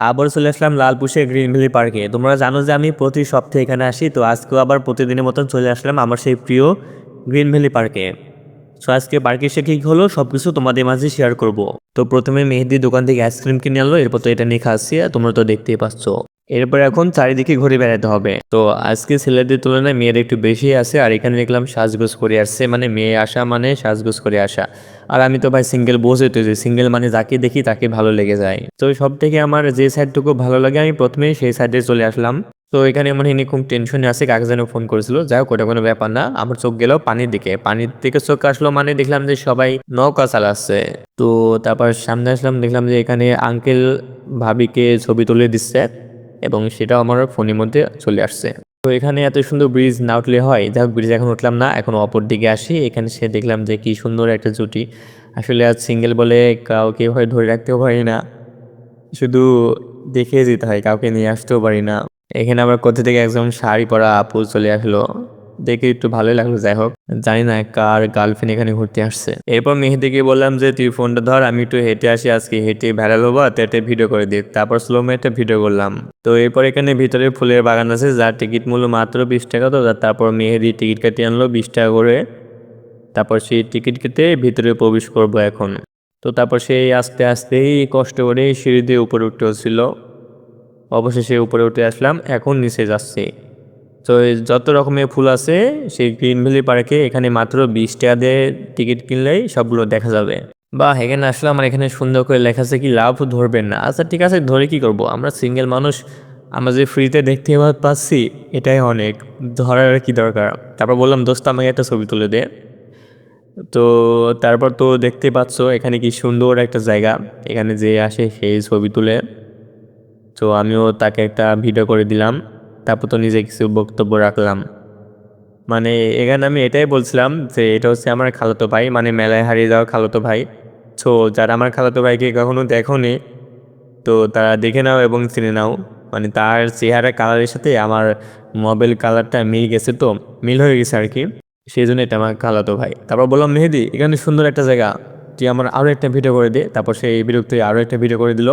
আবার চলে আসলাম লালপুষে green valley পার্কে। তোমরা জানো যে আমি প্রতি সপ্তাহে এখানে আসি, তো আজকেও আবার প্রতিদিনের মতন চলে আসলাম আমার সেই প্রিয় গ্রিন ভ্যালি পার্কে। সো আজকে পার্কে এসে কী হলো সব কিছু তোমাদের মাঝে শেয়ার করব। তো প্রথমে মেহেদি দোকান থেকে আইসক্রিম কিনে আনলো, এরপর তো এটা নিয়ে খাচ্ছি, তোমরা তো দেখতেই পাচ্ছ। এরপর এখন চারিদিকে ঘুরে বেড়াতে হবে। তো আজকে ছেলেদের তুলনায় মেয়ের একটু বেশি আছে, আর এখানে দেখলাম সাজগোজ করে আসছে মানে মেয়ে আসা মানে সাজগোজ করে আসা। আর আমি তো ভাই সিঙ্গেল বসে তো যে সিঙ্গেল মানে যাকে দেখি তাকে ভালো লেগে যায়। তো সব থেকে আমার যে সাইডটুকু ভালো লাগে, আমি প্রথমেই সেই সাইডে চলে আসলাম। তো এখানে মানে ইনি খুব টেনশনে আছে, কাকে যেন ফোন করেছিল। যাই হোক, ওটা কোনো ব্যাপার না, আমার চোখ গেল পানির দিকে। পানির দিকে চোখ আসলো মানে দেখলাম যে সবাই নৌকা চালাচ্ছে। তো তারপর সামনে আসলাম, দেখলাম যে এখানে আঙ্কেল ভাবিকে ছবি তুলে দিচ্ছে। এবং সেটাও আমার ফোনের মধ্যে চলে আসছে। তো এখানে এত সুন্দর ব্রিজ না উঠলে হয়, যাই ব্রিজ এখন উঠলাম না, এখন অপর দিকে আসি। এখানে সে দেখলাম যে কি সুন্দর একটা জুটি। আসলে আজ সিঙ্গেল বলে কাউকে হয় ধরে রাখতেও পারি না। শুধু দেখে যেতে হয়, কাউকে নিয়ে আসতেও পারি না। এখানে আবার কোথা থেকে একজন শাড়ি পরা আপু চলে আসলো। দেখে একটু ভালোই লাগল, যাই হোক। জানি না কার গার্লফ্রেন্ড এখানে ঘুরতে আসছে। এরপর মেহেদিকে বললাম যে, তুই ফোনটা ধর, আমি একটু হেঁটে আসি, আজকে হেঁটে ভাইরাল হব তো একটা ভিডিও করে দিই তারপর স্লোমে একটা ভিডিও করলাম। তো এরপর এখানে ভিতরে ফুলের বাগান আছে, যার টিকিট মূল্য মাত্র বিশ টাকা। তো তারপর মেহেদি টিকিট কেটে আনলো বিশ টাকা করে। তারপর সেই টিকিট কেটে ভিতরে প্রবেশ করব এখন। তো তারপর সেই আস্তে আস্তেই কষ্ট করে সিঁড়ি দিয়ে উপরে উঠতে হচ্ছিল। অবশেষে উপরে উঠে আসলাম, এখন নিচে যাচ্ছি। তো যত রকমের ফুল আছে, সেই গ্রিন ভ্যালি পার্কে এখানে মাত্র বিশ টাকা দিয়ে টিকিট কিনলেই সবগুলো দেখা যাবে। বা এখানে আসলাম আমার এখানে সুন্দর করে লেখা আছে কি, লাভ ধরবেন না। আচ্ছা ঠিক আছে, ধরে কি করব? আমরা সিঙ্গেল মানুষ, আমরা যে ফ্রিতে দেখতে পাচ্ছি, এটাই অনেক। ধরার কি দরকার? তারপর বললাম, দোস্ত, আমাকে একটা ছবি তুলে দে। তো তারপর তো দেখতে পাচ্ছ, এখানে কি সুন্দর একটা জায়গা। এখানে যে আসে, সেই ছবি তুলে। তো আমিও তাকে একটা ভিডিও করে দিলাম। তারপর তো নিজে কিছু বক্তব্য রাখলাম। মানে এখানে আমি এটাই বলছিলাম যে এটা হচ্ছে আমার খালাতো ভাই মানে মেলায় হারিয়ে যাওয়া খালাতো ভাই। তো যারা আমার খালাতো ভাইকে কখনো দেখোনি, তো তারা দেখে নাও এবং চিনে নাও। মানে তার চেহারা কালারের সাথে আমার মোবাইল কালারটা মিল গেছে তো, মিল হয়ে গেছে আর কি সেই জন্য এটা আমার খালাতো ভাই। তারপর বললাম, মেহেদি, এখানে সুন্দর একটা জায়গা। তুই আমার আরও একটা ভিডিও করে দে। তারপর সেই বিরক্ত আরও একটা ভিডিও করে দিল।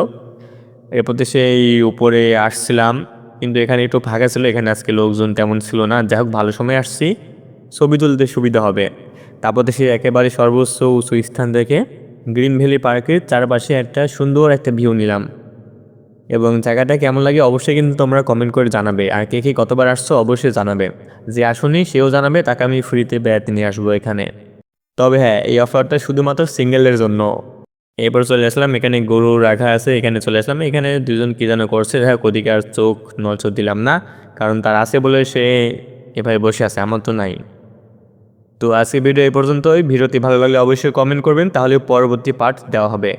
এরপর সেই উপরে আসছিলাম। কিন্তু এখানে একটু ফাঁকা ছিল, এখানে আজকে লোকজন তেমন ছিল না। যাই হোক, ভালো সময় আসছি। ছবি তুলতে সুবিধা হবে। তারপর সে একেবারে সর্বোচ্চ উঁচু স্থান থেকে গ্রিন ভ্যালি পার্কের চারপাশে একটা সুন্দর একটা ভিউ নিলাম। এবং জায়গাটা কেমন লাগে অবশ্যই কিন্তু তোমরা কমেন্ট করে জানাবে। আর কে কে কতবার আসছো অবশ্যই জানাবে। যে আসুনি সেও জানাবে, তাকে আমি ফ্রিতে বেড়াতে নিয়ে আসব এখানে। তবে হ্যাঁ এই অফারটা শুধুমাত্র সিঙ্গেলের জন্য। এরপর চলে আসলাম, এখানে গরু রাখা আছে, এখানে চলে আসলাম। এখানে দুজন কি যেন করছে হ্যাঁ ওদিকে আর চোখ নজর দিলাম না, কারণ তার আছে বলে সে এভাবে বসে আছে, আমার তো নাই। তো আজকে ভিডিও এই পর্যন্তই। ভিডিওটি ভালো লাগলে অবশ্যই কমেন্ট করবেন, তাহলে পরবর্তী পার্ট দেওয়া হবে।